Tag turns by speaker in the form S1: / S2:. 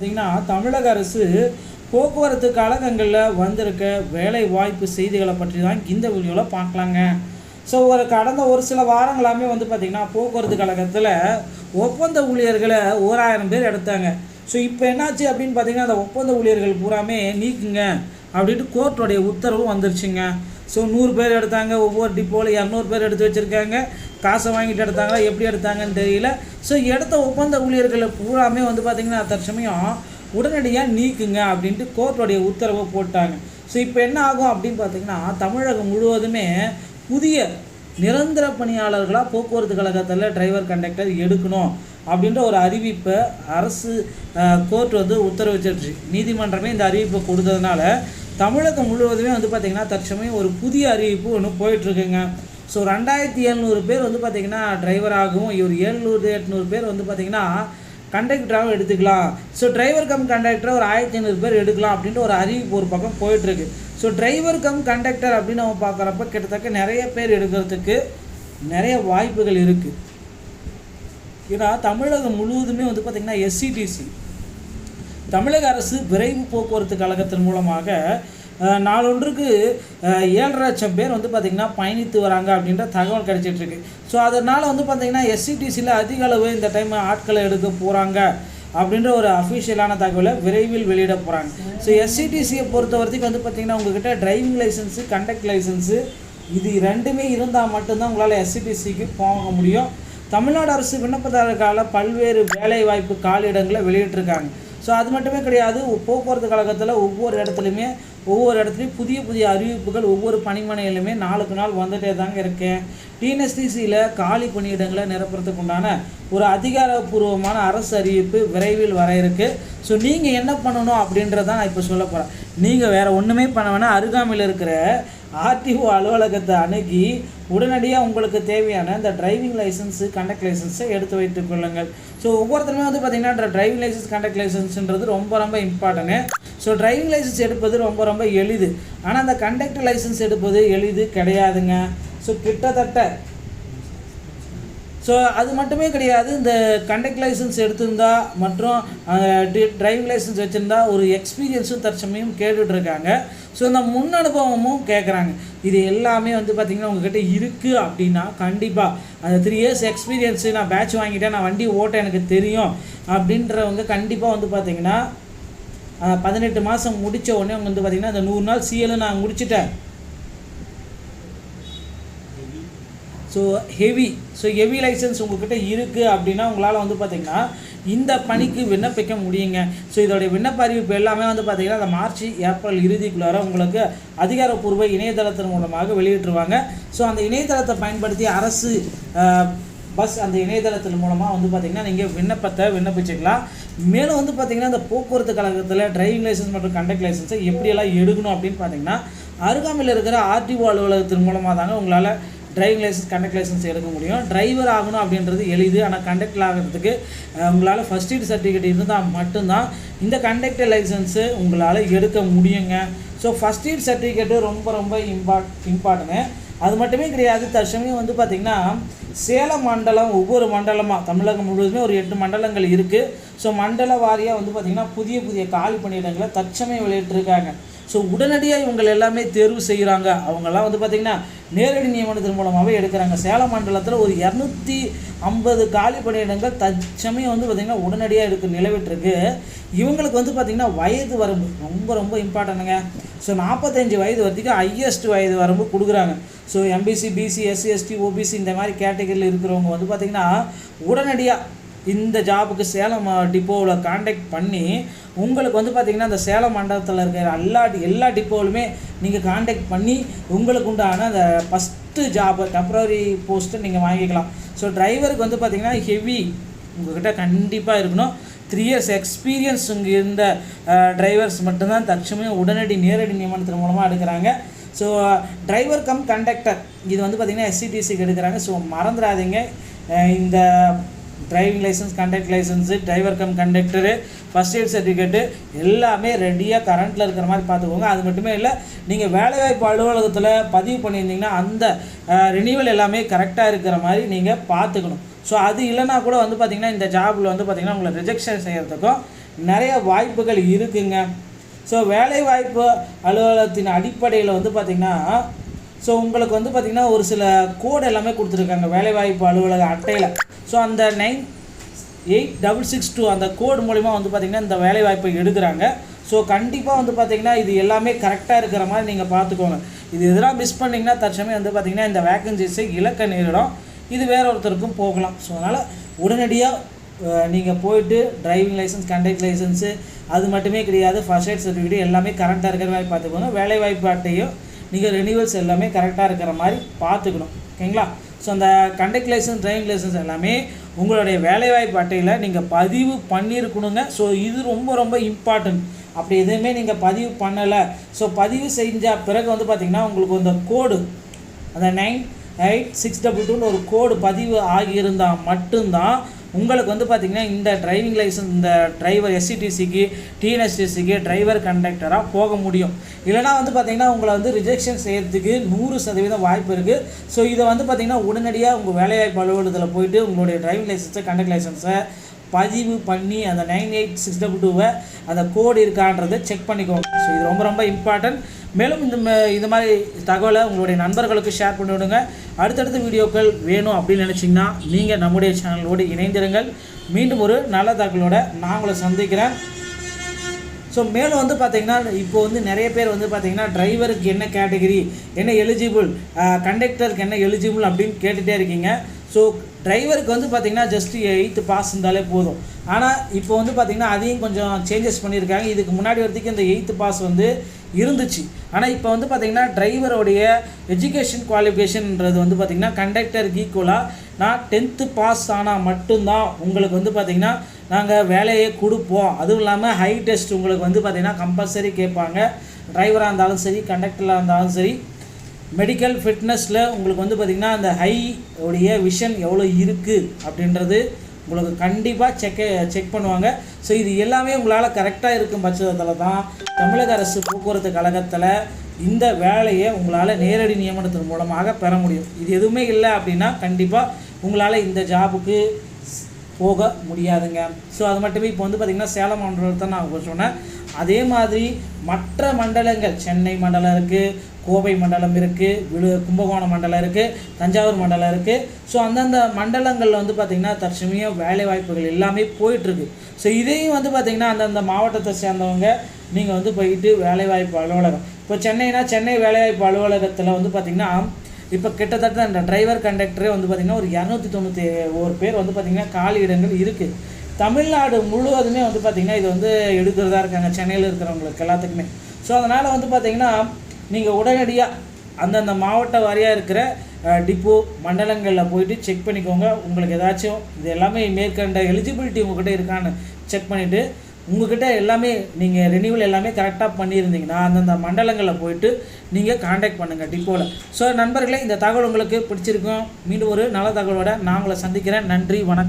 S1: பார்த்திங்கன்னா தமிழக அரசு போக்குவரத்து கழகங்களில் வந்திருக்க வேலை வாய்ப்பு செய்திகளை பற்றி தான் இந்த வீடியோவில் பார்க்கலாங்க. ஸோ ஒரு கடந்த ஒரு சில வாரங்களாமே வந்து பார்த்திங்கன்னா போக்குவரத்து கழகத்தில் ஒப்பந்த ஊழியர்களை ஓராயிரம் பேர் எடுத்தாங்க. ஸோ இப்போ என்னாச்சு அப்படின்னு பார்த்தீங்கன்னா அந்த ஒப்பந்த ஊழியர்கள் பூராமே நீக்குங்க அப்படின்ட்டு கோர்ட்டோடைய உத்தரவு வந்துருச்சுங்க. ஸோ நூறு பேர் எடுத்தாங்க ஒவ்வொரு டிப்போவில் இரநூறு பேர் எடுத்து வச்சுருக்காங்க. காசை வாங்கிட்டு எடுத்தாங்களா எப்படி எடுத்தாங்கன்னு தெரியல. ஸோ எடுத்த ஒப்பந்த ஊழியர்களை பூராமே வந்து பார்த்திங்கன்னா தற்சமயம் உடனடியாக நீக்குங்க அப்படின்ட்டு கோர்ட்டோடைய உத்தரவை போட்டாங்க. ஸோ இப்போ என்ன ஆகும் அப்படின்னு பார்த்தீங்கன்னா தமிழகம் முழுவதுமே புதிய நிரந்தர பணியாளர்களாக போக்குவரத்து கழகத்தில் டிரைவர் கண்டக்டர் எடுக்கணும் அப்படின்ற ஒரு அறிவிப்பை அரசு கோர்ட் வந்து உத்தரவிச்சிருச்சு. நீதிமன்றமே இந்த அறிவிப்பை கொடுத்ததுனால தமிழகம் முழுவதுமே வந்து பார்த்திங்கன்னா தற்சமயம் ஒரு புதிய அறிவிப்பு ஒன்று போயிட்டுருக்குங்க. ஸோ ரெண்டாயிரத்தி எழுநூறு பேர் வந்து பார்த்திங்கன்னா டிரைவராகவும் இவர் ஏழ்நூறு எட்நூறு பேர் வந்து பார்த்திங்கன்னா கண்டக்டராகவும் எடுத்துக்கலாம். ஸோ டிரைவர் கம் கண்டக்டர் ஒரு ஆயிரத்தி ஐநூறு பேர் எடுக்கலாம் அப்படின்ட்டு ஒரு அறிவிப்பு ஒரு பக்கம் போயிட்டுருக்கு. ஸோ டிரைவர் கம் கண்டக்டர் அப்படின்னு நம்ம பார்க்குறப்ப கிட்டத்தட்ட நிறைய பேர் எடுக்கிறதுக்கு நிறைய வாய்ப்புகள் இருக்குது ஏன்னா தமிழகம் முழுவதுமே வந்து பார்த்திங்கன்னா எஸ்சிடிசி தமிழக அரசு விரைவு போக்குவரத்து கழகத்தின் மூலமாக நாளொன்றுக்கு ஏழு லட்சம் பேர் வந்து பார்த்திங்கன்னா பயணித்து வராங்க அப்படின்ற தகவல் கிடைச்சிட்ருக்கு ஸோ அதனால் வந்து பார்த்திங்கன்னா எஸ்சிடிசியில் அதிக அளவு இந்த டைம் ஆட்களை எடுக்க போகிறாங்க அப்படின்ற ஒரு அஃபிஷியலான தகவலை விரைவில் வெளியிட போகிறாங்க ஸோ எஸ்சிடிசியை பொறுத்த வரைக்கும் வந்து பார்த்திங்கன்னா உங்ககிட்ட டிரைவிங் லைசன்ஸு கண்டக்ட் லைசன்ஸு இது ரெண்டுமே இருந்தால் மட்டும்தான் உங்களால் எஸ்சிடிசிக்கு போக முடியும். தமிழ்நாடு அரசு விண்ணப்பதாரர்கால பல்வேறு வேலைவாய்ப்பு காலிடங்களை வெளியிட்டிருக்காங்க. ஸோ அது மட்டுமே கிடையாது. போக்குவரத்து கழகத்தில் ஒவ்வொரு இடத்துலையுமே ஒவ்வொரு இடத்துலையும் புதிய புதிய அறிவிப்புகள் ஒவ்வொரு பணிமனையிலுமே நாளுக்கு நாள் வந்துட்டே தாங்க இருக்கேன் டிஎன்எஸ்டிசியில் காலி பணியிடங்களை நிரப்புறதுக்கு உண்டான ஒரு அதிகாரப்பூர்வமான அரசு அறிவிப்பு விரைவில் வர இருக்கு. ஸோ நீங்கள் என்ன பண்ணணும் அப்படின்றத நான் இப்போ சொல்ல போகிறேன் நீங்கள் வேறு ஒன்றுமே பண்ண வேணால் அருகாமையில் இருக்கிற ஆர்டிஓ அலுவலகத்தை அணுகி உடனடியாக உங்களுக்கு தேவையான இந்த டிரைவிங் லைசன்ஸு கண்டக்ட் லைசன்ஸை எடுத்து வைத்துக் கொள்ளுங்கள். ஸோ ஒவ்வொருத்தருமே வந்து பார்த்திங்கன்னா டிரைவிங் லைசன்ஸ் கண்டக்ட் லைசன்ஸ்ன்றது ரொம்ப ரொம்ப இம்பார்ட்டன்ட்டு ஸோ டிரைவிங் லைசன்ஸ் எடுப்பது ரொம்ப ரொம்ப எளிது. ஆனால் அந்த கண்டக்டர் லைசன்ஸ் எடுப்பது எளிது கிடையாதுங்க. ஸோ கிட்டத்தட்ட ஸோ அது மட்டுமே கிடையாது. இந்த கண்டக்ட் லைசன்ஸ் எடுத்திருந்தா மற்றும் டிரைவிங் லைசன்ஸ் வச்சுருந்தா ஒரு எக்ஸ்பீரியன்ஸும் தற்சமயம் கேட்டுட்ருக்காங்க. ஸோ இந்த முன் அனுபவமும் கேட்குறாங்க இது எல்லாமே வந்து பார்த்திங்கன்னா உங்ககிட்ட இருக்குது அப்படின்னா கண்டிப்பாக அந்த த்ரீ இயர்ஸ் எக்ஸ்பீரியன்ஸு நான் பேட்ச் வாங்கிட்டேன் நான் வண்டி ஓட்ட எனக்கு தெரியும் அப்படின்றவங்க கண்டிப்பாக வந்து பார்த்திங்கன்னா பதினெட்டு மாதம் முடித்த உடனே அவங்க வந்து பார்த்திங்கன்னா அந்த நூறு நாள் சிஎல் நான் முடிச்சிட்டேன். So heavy so heavy licence உங்கள்கிட்ட இருக்குது அப்படின்னா உங்களால் வந்து பார்த்திங்கன்னா இந்த பணிக்கு விண்ணப்பிக்க முடியுங்க. ஸோ இதோடைய விண்ணப்ப அறிவிப்பு எல்லாமே வந்து பார்த்திங்கன்னா அந்த மார்ச் ஏப்ரல் இறுதிக்குள்ளார உங்களுக்கு அதிகாரப்பூர்வ இணையதளத்தின் மூலமாக வெளியிட்டுருவாங்க. ஸோ அந்த இணையதளத்தை பயன்படுத்தி அரசு பஸ் அந்த இணையதளத்தின் மூலமாக வந்து பார்த்திங்கன்னா நீங்கள் விண்ணப்பத்தை விண்ணப்பிச்சுக்கலாம். மேலும் வந்து பார்த்திங்கன்னா இந்த போக்குவரத்து கழகத்தில் டிரைவிங் லைசன்ஸ் மற்றும் கண்டக்ட் லைசன்ஸை எப்படியெல்லாம் எடுக்கணும் அப்படின்னு பார்த்தீங்கன்னா அருகாமையில் இருக்கிற ஆர்டிஓ அலுவலகத்தின் மூலமாக தாங்க உங்களால் டிரைவிங் லைசன்ஸ் கண்டக்ட் லைசன்ஸ் எடுக்க முடியும். டிரைவர் ஆகணும் அப்படின்றது எளிது. ஆனால் கண்டக்டர் ஆகிறதுக்கு உங்களால் ஃபஸ்ட் எய்ட் சர்டிஃபிகேட் இருந்தால் மட்டும்தான் இந்த கண்டக்டர் லைசன்ஸு உங்களால் எடுக்க முடியுங்க. ஸோ ஃபஸ்ட் எய்ட் சர்டிஃபிகேட்டு ரொம்ப ரொம்ப இம்பார்ட் இம்பார்ட்டனு அது மட்டுமே கிடையாது. தற்சமயம் வந்து பார்த்திங்கன்னா சேலம் மண்டலம் ஒவ்வொரு மண்டலமாக தமிழகம் முழுவதுமே ஒரு எட்டு மண்டலங்கள் இருக்குது ஸோ மண்டல வாரியாக வந்து பார்த்திங்கன்னா புதிய புதிய காலி பணியிடங்களை தற்சமயம் வெளியிட்டிருக்காங்க. ஸோ உடனடியாக இவங்க எல்லாமே தேர்வு செய்கிறாங்க. அவங்கெல்லாம் வந்து பார்த்திங்கன்னா நேரடி நியமனத்தின் மூலமாகவே எடுக்கிறாங்க. சேலம் மண்டலத்தில் ஒரு இரநூத்தி ஐம்பது காலி பணியிடங்கள் தற்சமயம் வந்து பார்த்திங்கன்னா உடனடியாக எடுக்க நிலவிட்டுருக்கு. இவங்களுக்கு வந்து பார்த்திங்கன்னா வயது வரம்பு ரொம்ப ரொம்ப இம்பார்ட்டனுங்க ஸோ நாற்பத்தஞ்சு வயது வரைக்கும் ஹையஸ்ட் வயது வரம்பு கொடுக்குறாங்க. So MBC BC SC ST OBC இந்த மாதிரி கேட்டகரியில் இருக்கிறவங்க வந்து பார்த்திங்கன்னா உடனடியாக இந்த ஜாபுக்கு சேலம் டிப்போவில் காண்டாக்ட் பண்ணி உங்களுக்கு வந்து பார்த்திங்கன்னா அந்த சேலம் மண்டலத்தில் இருக்கிற எல்லா எல்லா டிப்போவிலுமே நீங்கள் காண்டாக்ட் பண்ணி உங்களுக்கு உண்டான அந்த ஃபஸ்ட்டு ஜாபு டெம்பரரி போஸ்ட்டை நீங்கள் வாங்கிக்கலாம். ஸோ டிரைவருக்கு வந்து பார்த்திங்கன்னா ஹெவி உங்கள்கிட்ட கண்டிப்பாக இருக்கணும். த்ரீ இயர்ஸ் எக்ஸ்பீரியன்ஸ் இங்கே இருந்த டிரைவர்ஸ் மட்டும்தான் தற்சமயம் உடனடி நேரடி நியமனத்தின் மூலமாக எடுக்கிறாங்க. ஸோ டிரைவர் கம் கண்டக்டர் இது வந்து பார்த்திங்கன்னா எஸ்சிடிசிக்கு எடுக்கிறாங்க. ஸோ மறந்துடாதீங்க. இந்த driving licence conduct licence driver cum conductor first aid certificate எல்லாமே ரெடியாக கரண்ட்டில் இருக்கிற மாதிரி பார்த்துக்கோங்க. அது மட்டுமே இல்லை நீங்கள் வேலைவாய்ப்பு அலுவலகத்தில் பதிவு பண்ணியிருந்தீங்கன்னா அந்த ரினியூவல் எல்லாமே கரெக்டாக இருக்கிற மாதிரி நீங்கள் பார்த்துக்கணும். ஸோ அது இல்லைனா கூட வந்து பார்த்திங்கன்னா இந்த ஜாபில் வந்து பார்த்திங்கன்னா உங்களை ரிஜெக்ஷன் செய்கிறதுக்கும் நிறைய வாய்ப்புகள் இருக்குங்க. ஸோ வேலைவாய்ப்பு அலுவலகத்தின் அடிப்படையில் வந்து பார்த்திங்கன்னா ஸோ உங்களுக்கு வந்து பார்த்திங்கன்னா ஒரு சில கோடு எல்லாமே கொடுத்துருக்காங்க வேலைவாய்ப்பு அலுவலக அட்டையில். ஸோ அந்த nine eight double six two அந்த கோடு மூலிமா வந்து பார்த்திங்கன்னா இந்த வேலைவாய்ப்பை எடுக்கிறாங்க. ஸோ கண்டிப்பாக வந்து பார்த்திங்கன்னா இது எல்லாமே கரெக்டாக இருக்கிற மாதிரி நீங்கள் பார்த்துக்கோங்க இது இதெல்லாம் மிஸ் பண்ணிங்கன்னா தற்சமயம் வந்து பார்த்திங்கன்னா இந்த வேக்கன்சிஸை இலக்க நேரிடும். இது வேற ஒருத்தருக்கும் போகலாம். ஸோ அதனால் உடனடியாக நீங்கள் போயிட்டு டிரைவிங் லைசன்ஸ் கண்டக்ட் லைசன்ஸு அது மட்டுமே கிடையாது. ஃபர்ஸ்ட் எய்ட் சர்டிஃபிகேட் எல்லாமே கரெக்டாக இருக்கிற மாதிரி பார்த்துக்கோங்க வேலைவாய்ப்பு அட்டையும் நீங்கள் ரெனியூவல்ஸ் எல்லாமே கரெக்டாக இருக்கிற மாதிரி பார்த்துக்கணும் ஓகேங்களா? ஸோ அந்த கண்டக்ட் லைசன்ஸ் டிரைவிங் லைசன்ஸ் எல்லாமே உங்களுடைய வேலைவாய்ப்பு அட்டையில் நீங்கள் பதிவு பண்ணியிருக்கணுங்க ஸோ இது ரொம்ப ரொம்ப இம்பார்ட்டன்ட் அப்படி எதுவுமே நீங்கள் பதிவு பண்ணலை. ஸோ பதிவு செஞ்ச பிறகு வந்து பார்த்திங்கன்னா உங்களுக்கு அந்த கோடு அந்த நைன் எயிட் சிக்ஸ் டபுள் டூன்னு ஒரு கோடு பதிவு ஆகியிருந்தால் மட்டும்தான் உங்களுக்கு வந்து பார்த்திங்கன்னா இந்த டிரைவிங் லைசன்ஸ் இந்த டிரைவர் எஸ்சிடிசிக்கு டிஎன்எஸ்டிசிக்கு டிரைவர் கண்டக்டராக போக முடியும். இல்லைனா வந்து பார்த்திங்கன்னா உங்களை வந்து ரிஜெக்ஷன் செய்கிறதுக்கு நூறு சதவீதம் வாய்ப்பு இருக்குது ஸோ இதை வந்து பார்த்திங்கன்னா உடனடியாக உங்கள் வேலைவாய்ப்பு அலுவலகத்தில் போயிட்டு உங்களுடைய டிரைவிங் லைசன்ஸை கண்டக்ட் லைசன்ஸை பதிவு பண்ணி அந்த நைன் எயிட் சிக்ஸ் டபுள் டூவை அந்த கோடு இருக்கான்றதை செக் பண்ணிக்கோங்க. ஸோ இது ரொம்ப ரொம்ப இம்பார்ட்டன்ட் மேலும் இந்த ம- இந்த மாதிரி தகவலை உங்களுடைய நண்பர்களுக்கு ஷேர் பண்ணி விடுங்க அடுத்தடுத்த வீடியோக்கள் வேணும் அப்படின்னு நினச்சிங்கன்னா நீங்கள் நம்முடைய சேனலோடு இணைந்திருங்கள். மீண்டும் ஒரு நல்ல தகவலோட நான் உங்களை சந்திக்கிறேன். ஸோ மேலும் வந்து பார்த்திங்கன்னா இப்போ வந்து நிறைய பேர் வந்து பார்த்திங்கன்னா டிரைவருக்கு என்ன கேட்டகரி என்ன எலிஜிபிள் கண்டக்டருக்கு என்ன எலிஜிபிள் அப்படின்னு கேட்டுகிட்டே இருக்கீங்க. ஸோ டிரைவருக்கு வந்து பார்த்தீங்கன்னா ஜஸ்ட் எயித்து பாஸ் இருந்தாலே போதும். ஆனால் இப்போ வந்து பார்த்திங்கன்னா அதையும் கொஞ்சம் சேஞ்சஸ் பண்ணியிருக்காங்க. இதுக்கு முன்னாடி வரைக்கும் இந்த எயித்து பாஸ் வந்து இருந்துச்சு. ஆனால் இப்போ வந்து பார்த்திங்கன்னா டிரைவருடைய எஜுகேஷன் குவாலிஃபிகேஷன்ன்றது வந்து பார்த்தீங்கன்னா கண்டக்டருக்கு ஈக்குவலாக நான் டென்த்து பாஸ் ஆனால் மட்டும்தான் உங்களுக்கு வந்து பார்த்திங்கன்னா நாங்கள் வேலையை கொடுப்போம். அதுவும் இல்லாமல் ஹை டெஸ்ட் உங்களுக்கு வந்து பார்த்திங்கன்னா கம்பல்சரி கேட்பாங்க. டிரைவராக இருந்தாலும் சரி கண்டக்டராக இருந்தாலும் சரி மெடிக்கல் ஃபிட்னஸில் உங்களுக்கு வந்து பார்த்திங்கன்னா அந்த ஹை உடைய விஷன் எவ்வளோ இருக்குது அப்படின்றது உங்களுக்கு கண்டிப்பாக செக் செக் பண்ணுவாங்க. ஸோ இது எல்லாமே உங்களால் கரெக்டாக இருக்கும் பட்சத்தில் தான் தமிழக அரசு போக்குவரத்து கழகத்தில் இந்த வேலையை உங்களால் நேரடி நியமனத்தின் மூலமாக பெற முடியும். இது எதுவுமே இல்லை அப்படின்னா கண்டிப்பாக உங்களால் இந்த ஜாபுக்கு போக முடியாதுங்க. ஸோ அது மட்டுமே இப்போ வந்து பார்த்திங்கன்னா சேலம் மண்டலத்தை நான் சொன்னேன். அதே மாதிரி மற்ற மண்டலங்கள் சென்னை மண்டலம் இருக்குது கோவை மண்டலம் இருக்குது விழு கும்பகோணம் மண்டலம் இருக்குது தஞ்சாவூர் மண்டலம் இருக்குது ஸோ அந்தந்த மண்டலங்களில் வந்து பார்த்திங்கன்னா தற்சமயம் வேலை வாய்ப்புகள் எல்லாமே போயிட்டுருக்கு. ஸோ இதையும் வந்து பார்த்திங்கன்னா அந்தந்த மாவட்டத்தை சேர்ந்தவங்க நீங்கள் வந்து போயிட்டு வேலைவாய்ப்பு அலுவலகம். இப்போ சென்னைனா சென்னை வேலைவாய்ப்பு அலுவலகத்தில் வந்து பார்த்திங்கன்னா இப்போ கிட்டத்தட்ட அந்த டிரைவர் கண்டக்டரே வந்து பார்த்திங்கன்னா ஒரு இரநூத்தி தொண்ணூற்றி ஒரு பேர் வந்து பார்த்திங்கன்னா காலி இடங்கள் இருக்குது தமிழ்நாடு முழுவதுமே வந்து பார்த்திங்கன்னா இது வந்து எடுக்கிறதா இருக்காங்க. சென்னையில் இருக்கிறவங்களுக்கு எல்லாத்துக்குமே. ஸோ அதனால் வந்து பார்த்திங்கன்னா நீங்கள் உடனடியாக அந்தந்த மாவட்ட வாரியாக இருக்கிற டிப்போ மண்டலங்களில் போயிட்டு செக் பண்ணிக்கோங்க. உங்களுக்கு ஏதாச்சும் இது எல்லாமே மேற்கண்ட எலிஜிபிலிட்டி உங்கள்கிட்ட இருக்கான்னு செக் பண்ணிவிட்டு உங்ககிட்ட எல்லாமே நீங்கள் ரெனியூவல் எல்லாமே கரெக்டாக பண்ணியிருந்தீங்கன்னா அந்தந்த மண்டலங்களில் போயிட்டு நீங்கள் காண்டாக்ட் பண்ணுங்கள் டிப்போவில் ஸோ நண்பர்களே இந்த தகவல் உங்களுக்கு பிடிச்சிருக்கும். மீண்டும் ஒரு நல்ல தகவலோட நான் உங்களை சந்திக்கிறேன். நன்றி வணக்கம்.